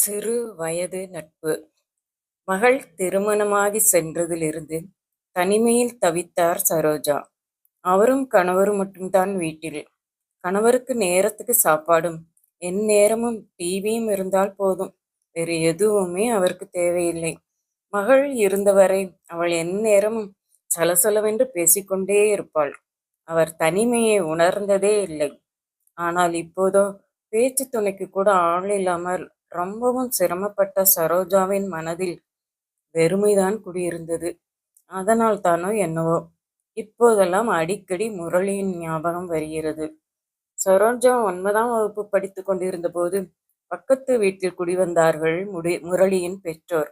சிறு வயது நட்பு மகள் திருமணமாகி சென்றதிலிருந்து தனிமையில் தவித்தார் சரோஜா. அவரும் கணவரும் மட்டும்தான் வீட்டில். கணவருக்கு நேரத்துக்கு சாப்பாடும் எந்நேரமும் டிவியும் இருந்தால் போதும். வேறு எதுவுமே அவருக்கு தேவையில்லை. மகள் இருந்தவரை அவள் எந்நேரமும் சலசலவென்று பேசிக்கொண்டே இருப்பாள். அவர் தனிமையை உணர்ந்ததே இல்லை. ஆனால் இப்போதோ பேச்சு துணைக்கு கூட ஆள் இல்லாமல் ரொம்பவும் சிரமப்பட்ட சரோஜாவின் மனதில் வெறுமைதான் குடியிருந்தது. அதனால் தானோ என்னவோ இப்போதெல்லாம் அடிக்கடி முரளியின் ஞாபகம் வருகிறது. சரோஜா ஒன்பதாம் வகுப்பு படித்துக் கொண்டிருந்தபோது பக்கத்து வீட்டில் குடிவந்தார்கள் முடி முரளியின் பெற்றோர்.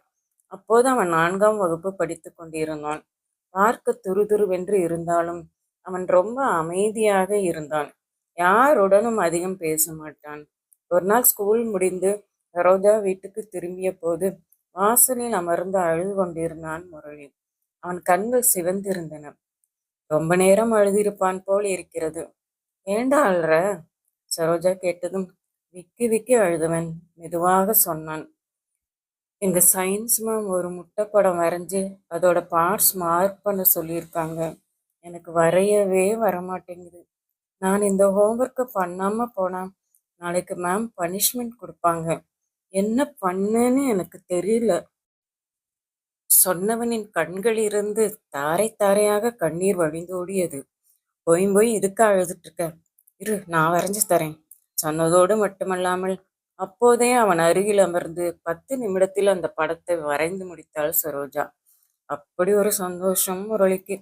அப்போது அவன் நான்காம் வகுப்பு படித்துக் கொண்டிருந்தான். பார்க்க துருதுருவென்று இருந்தாலும் அவன் ரொம்ப அமைதியாக இருந்தான். யாருடனும் அதிகம் பேச மாட்டான். ஒரு நாள் ஸ்கூல் முடிந்து சரோஜா வீட்டுக்கு திரும்பிய போது வாசலில் அமர்ந்து அழுது கொண்டிருந்தான் முரளி. அவன் கண்கள் சிவந்திருந்தன. ரொம்ப நேரம் அழுதிருப்பான் போல் இருக்கிறது. ஏண்டா அழுற? சரோஜா கேட்டதும் விக்கி விக்கி அழுதவன் மெதுவாக சொன்னான். இந்த சயின்ஸ் மேம் ஒரு முட்டை படம் வரைஞ்சு அதோட பார்ட்ஸ் மார்க் பண்ண சொல்லியிருக்காங்க. எனக்கு வரையவே வரமாட்டேங்குது. நான் இந்த ஹோம்ஒர்க்கை பண்ணாமல் போனால் நாளைக்கு மேம் பனிஷ்மெண்ட் கொடுப்பாங்க. என்ன பண்ணேன்னு எனக்கு தெரியல. சொன்னவனின் கண்களிலிருந்து தாரை தாரையாக கண்ணீர் வழிந்தோடியது. போய் போய் இதுக்கா அழுதுட்டு இருக்க? இரு நான் வரைஞ்சு தரேன். சொன்னதோடு மட்டுமல்லாமல் அப்போதே அவன் அருகில் அமர்ந்து பத்து நிமிடத்தில் அந்த படத்தை வரைந்து முடித்தாள் சரோஜா. அப்படி ஒரு சந்தோஷம் முரளிக்கு.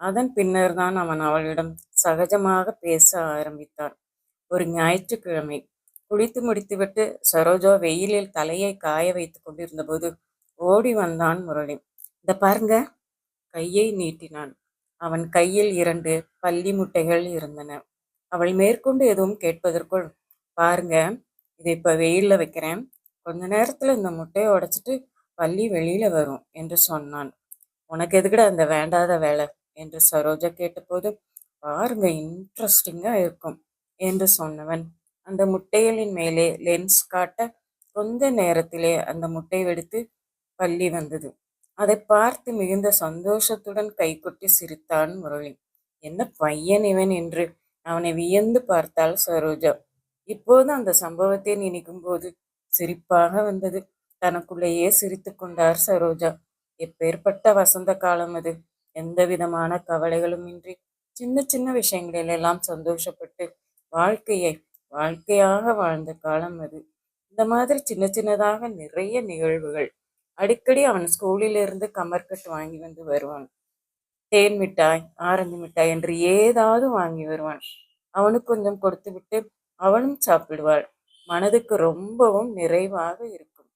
அதன் பின்னர்தான் அவன் அவளிடம் சகஜமாக பேச ஆரம்பித்தான். ஒரு ஞாயிற்றுக்கிழமை. குளித்து முடித்துவிட்டு சரோஜா வெயிலில் தலையை காய வைத்துக் கொண்டிருந்தபோது ஓடி வந்தான் முரளி. இந்த பாருங்க. கையை நீட்டினான். அவன் கையில் இரண்டு பள்ளி முட்டைகள் இருந்தன. அவள் மேற்கொண்டு எதுவும் கேட்பதற்குள் பாருங்க இதை இப்ப வெயிலில் வைக்கிறேன். கொஞ்ச நேரத்தில் இந்த முட்டையை உடைச்சிட்டு பள்ளி வெளியில வரும் என்று சொன்னான். உனக்கு எதுக்குடா அந்த வேண்டாத வேலை என்று சரோஜா கேட்டபோது பாருங்க இன்ட்ரெஸ்டிங்காக இருக்கும் என்று சொன்னவன் அந்த முட்டைகளின் மேலே லென்ஸ் காட்ட கொஞ்ச நேரத்திலே அந்த முட்டை வெடித்து பள்ளி வந்தது. அதை பார்த்து மிகுந்த சந்தோஷத்துடன் கைகொட்டி சிரித்தான் முரளி. என்ன பையன் இவன் என்று அவனை வியந்து பார்த்தாள் சரோஜா. இப்போது அந்த சம்பவத்தை நினைக்கும் போது சிரிப்பாக வந்தது. தனக்குள்ளேயே சிரித்து கொண்டார் சரோஜா. எப்பேற்பட்ட வசந்த காலம் அது. எந்த விதமான கவலைகளும் இன்றி சின்ன சின்ன விஷயங்களிலெல்லாம் சந்தோஷப்பட்டு வாழ்க்கையை வாழ்க்கையாக வாழ்ந்த காலம் அது. இந்த மாதிரி சின்ன சின்னதாக நிறைய நிகழ்வுகள். அடிக்கடி அவன் ஸ்கூலிலிருந்து கமர்கட் வாங்கி வந்து வருவான். தேன் மிட்டாய், ஆரஞ்சு மிட்டாய் என்று ஏதாவது வாங்கி வருவான். அவனுக்கு கொஞ்சம் கொடுத்து விட்டு அவளும் சாப்பிடுவாள். மனதுக்கு ரொம்பவும் நிறைவாக இருக்கும்.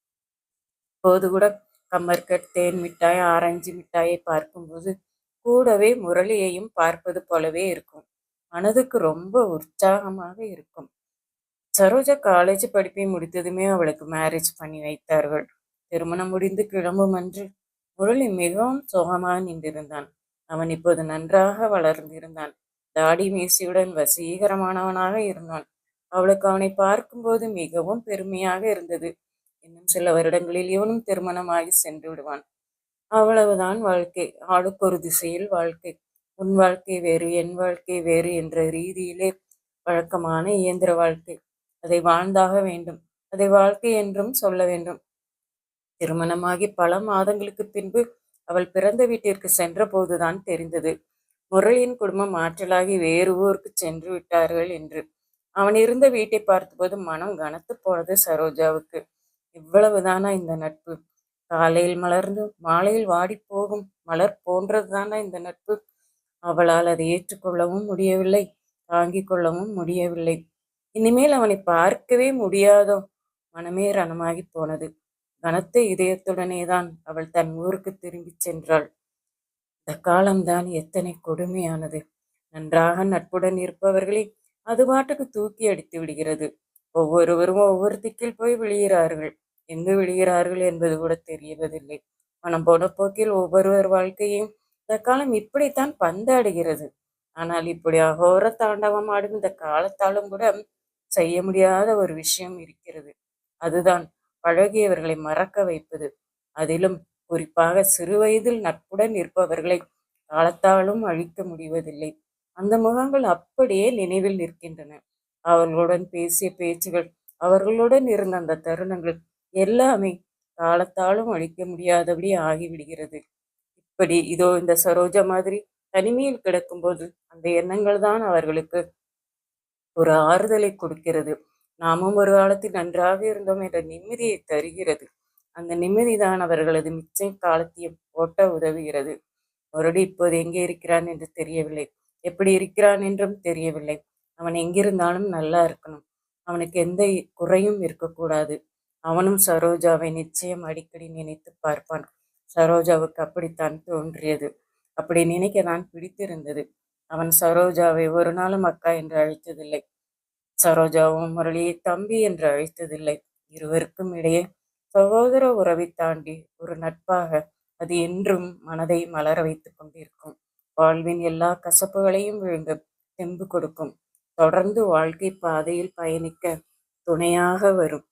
இப்போது கூட கமர்கட், தேன் மிட்டாய், ஆரஞ்சு மிட்டாயை பார்க்கும்போது கூடவே முரளியையும் பார்ப்பது போலவே இருக்கும். மனதுக்கு ரொம்ப உற்சாகமாக இருக்கும். சரோஜா காலேஜ் படிப்பை முடித்ததுமே அவளுக்கு மேரேஜ் பண்ணி வைத்தார்கள். திருமணம் முடிந்து கிளம்பும் அன்று முரளி மிகவும் சோகமாக நின்றிருந்தான். அவன் இப்போது நன்றாக வளர்ந்திருந்தான். தாடி மீசியுடன் வசீகரமானவனாக இருந்தான். அவளுக்கு அவனை பார்க்கும்போது மிகவும் பெருமையாக இருந்தது. இன்னும் சில வருடங்களில் இவனும் திருமணமாகி சென்று விடுவான். அவ்வளவுதான் வாழ்க்கை. ஆளுக்கொரு திசையில் வாழ்க்கை. உன் வாழ்க்கை வேறு, என் வாழ்க்கை வேறு என்ற ரீதியிலே வழக்கமான இயந்திர வாழ்க்கை. அதை வாழ்ந்தாக வேண்டும். அதை வாழ்க்கை என்றும் சொல்ல வேண்டும். திருமணமாகி பல மாதங்களுக்கு பின்பு அவள் பிறந்த வீட்டிற்கு சென்ற போதுதான் தெரிந்தது. முரளியின் குடும்பம் ஆற்றலாகி வேறு ஊருக்கு சென்று விட்டார்கள் என்று. அவன் இருந்த வீட்டை பார்த்தபோது மனம் கனத்துப் போனது சரோஜாவுக்கு. இவ்வளவுதானா இந்த நட்பு? காலையில் மலர்ந்து மாலையில் வாடிப் போகும் மலர் போன்றதுதானா இந்த நட்பு? அவளால் அதை ஏற்றுக்கொள்ளவும் முடியவில்லை. தாங்கிக் கொள்ளவும் முடியவில்லை. இனிமேல் அவனை பார்க்கவே முடியாதோ? மனமே ரணமாகிப் போனது. கனத்த இதயத்துடனேதான் அவள் தன் ஊருக்கு திரும்பிச் சென்றாள். இந்த காலம்தான் எத்தனை கொடுமையானது. நன்றாக நட்புடன் இருப்பவர்களை அது பாட்டுக்கு தூக்கி அடித்து விடுகிறது. ஒவ்வொருவரும் ஒவ்வொரு திக்கில் போய் விழுகிறார்கள். எங்கு விழுகிறார்கள் என்பது கூட தெரியவதில்லை மனம் போன போக்கில் ஒவ்வொருவர் வாழ்க்கையும் இந்த காலம் இப்படித்தான் பந்தாடுகிறது. ஆனால் இப்படி அகோர தாண்டவம் ஆடும் இந்த காலத்தாலும் கூட செய்ய முடியாத ஒரு விஷயம் இருக்கிறது. அதுதான் பழகியவர்களை மறக்க வைப்பது. அதிலும் குறிப்பாக சிறுவயதில் நட்புடன் இருப்பவர்களை காலத்தாலும் அழிக்க முடிவதில்லை. அந்த முகங்கள் அப்படியே நினைவில் நிற்கின்றன. அவர்களுடன் பேசிய பேச்சுகள் அவர்களுடன் இருந்த அந்த தருணங்கள் எல்லாமே காலத்தாலும் அழிக்க முடியாதபடி ஆகிவிடுகிறது. இப்படி இதோ இந்த சரோஜா மாதிரி தனிமையில் கிடக்கும்போது அந்த எண்ணங்கள் தான் அவர்களுக்கு ஒரு ஆறுதலை கொடுக்கிறது. நாமும் ஒரு காலத்தில் நன்றாக இருந்தோம் என்ற நிம்மதியை தருகிறது. அந்த நிம்மதிதான் அவர்களது மிச்ச காலத்தையும் ஓட்ட உதவுகிறது. மறுபடி இப்போது எங்கே இருக்கிறான் என்று தெரியவில்லை. எப்படி இருக்கிறான் என்றும் தெரியவில்லை. அவன் எங்கிருந்தாலும் நல்லா இருக்கணும். அவனுக்கு எந்த குறையும் இருக்கக்கூடாது. அவனும் சரோஜாவை நிச்சயம் அடிக்கடி நினைத்து பார்ப்பான். சரோஜாவுக்கு அப்படித்தான் தோன்றியது. அப்படி நினைக்க நான் பிடித்திருந்தது. அவன் சரோஜாவை ஒரு நாளும் அக்கா என்று அழைத்ததில்லை. சரோஜாவும் முரளியை தம்பி என்று அழைத்ததில்லை. இருவருக்கும் இடையே சகோதர உறவை தாண்டி ஒரு நட்பாக அது என்றும் மனதை மலர வைத்துக் கொண்டிருக்கும். வாழ்வின் எல்லா கசப்புகளையும் விழுங்க தெம்பு கொடுக்கும். தொடர்ந்து வாழ்க்கை பாதையில் பயணிக்க துணையாக வரும்.